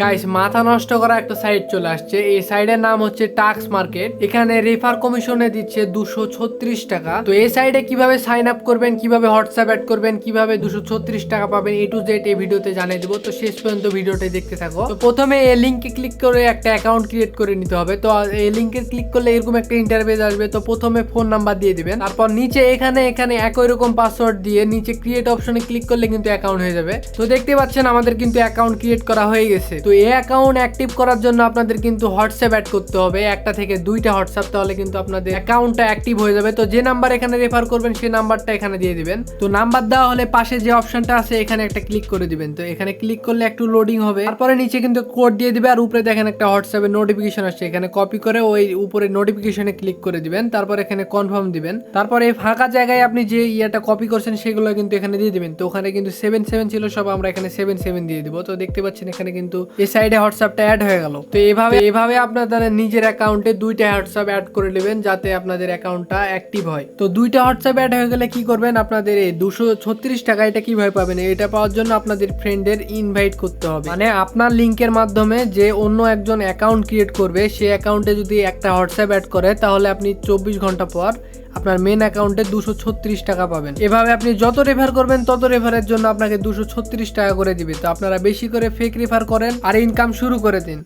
Guys মাথা নষ্ট করা একটা সাইট চলে আসছে। এই সাইডের নাম হচ্ছে টাক্স মার্কেট এখানে রেফার কমিশনে দিচ্ছে দুশো ছত্রিশ টাকা। তো এই সাইডে কীভাবে সাইন আপ করবেন, কীভাবে হোয়াটসঅ্যাপ অ্যাড করবেন, কীভাবে দুশো ছত্রিশ টাকা পাবেন এ টু জেড এই ভিডিওতে জানিয়ে দেবো। তো শেষ পর্যন্ত ভিডিওটা দেখতে থাকো। তো প্রথমে এই লিঙ্কে ক্লিক করে একটা অ্যাকাউন্ট ক্রিয়েট করে নিতে হবে। তো এই লিঙ্কে ক্লিক করলে এরকম একটা ইন্টারভেস আসবে। তো প্রথমে ফোন নাম্বার দিয়ে দিবেন। তারপর নিচে এখানে এখানে একই রকম পাসওয়ার্ড দিয়ে নিচে ক্রিয়েট অপশনে ক্লিক করলে কিন্তু অ্যাকাউন্ট হয়ে যাবে। তো দেখতে পাচ্ছেন আমাদের কিন্তু অ্যাকাউন্ট ক্রিয়েট করা হয়ে গেছে। তো এই অ্যাকাউন্ট অ্যাক্টিভ করার জন্য আপনাদের কিন্তু হোয়াটসঅ্যাপ অ্যাড করতে হবে। একটা থেকে দুইটা হোয়াটসঅ্যাপ তাহলে কিন্তু আপনাদের অ্যাকাউন্টটা অ্যাক্টিভ হয়ে যাবে। তো যে নাম্বার এখানে রেফার করবেন, সেই নাম্বারটা এখানে দিয়ে দিবেন। তো নাম্বার দেওয়া হলে পাশে যে অপশনটা আছে, এখানে একটা ক্লিক করে দিবেন। তো এখানে ক্লিক করলে একটু লোডিং হবে। তারপরে নিচে কিন্তু কোড দিয়ে দিবে, আর উপরে দেখেন একটা হোয়াটসঅ্যাপের নোটিফিকেশন আসছে। এখানে কপি করে ওই উপরে নোটিফিকেশনে ক্লিক করে দিবেন। তারপর এখানে কনফার্ম দিবেন। তারপর এই ফাঁকা জায়গায় আপনি যে ইয়েটা কপি করছেন, সেগুলো কিন্তু এখানে দিয়ে দিবেন। তো ওখানে কিন্তু সেভেন সেভেন ছিল, সব আমরা এখানে সেভেন সেভেন দিয়ে দিব। তো দেখতে পাচ্ছেন, এখানে কিন্তু এই সাইডে হোয়াটসঅ্যাপটা অ্যাড হয়ে গেল। তো এভাবে এভাবে আপনাদের নিজের অ্যাকাউন্টে দুইটা হোয়াটসঅ্যাপ অ্যাড করে নেবেন, যাতে আপনাদের অ্যাকাউন্টটা অ্যাক্টিভ হয়। তো দুইটা হোয়াটসঅ্যাপ অ্যাড হয়ে গেলে কি করবেন আপনাদের এই দুশো ছত্রিশ টাকা এটা কীভাবে পাবেন? এটা পাওয়ার জন্য আপনাদের ফ্রেন্ডের ইনভাইট করতে হবে। মানে আপনার লিঙ্কের মাধ্যমে যে অন্য একজন অ্যাকাউন্ট ক্রিয়েট করবে সেই অ্যাকাউন্টে যদি একটা হোয়াটসঅ্যাপ অ্যাড করে, তাহলে আপনি চব্বিশ ঘণ্টা পর আপনার মেন অ্যাকাউন্টে দুশো ছত্রিশ টাকা পাবেন। এভাবে আপনি যত রেফার করবেন, তত রেফারের জন্য আপনাকে দুশো ছত্রিশ টাকা করে দিবে। তো আপনারা বেশি করে ফেক রেফার করেন আর ইনকাম শুরু করে দিন।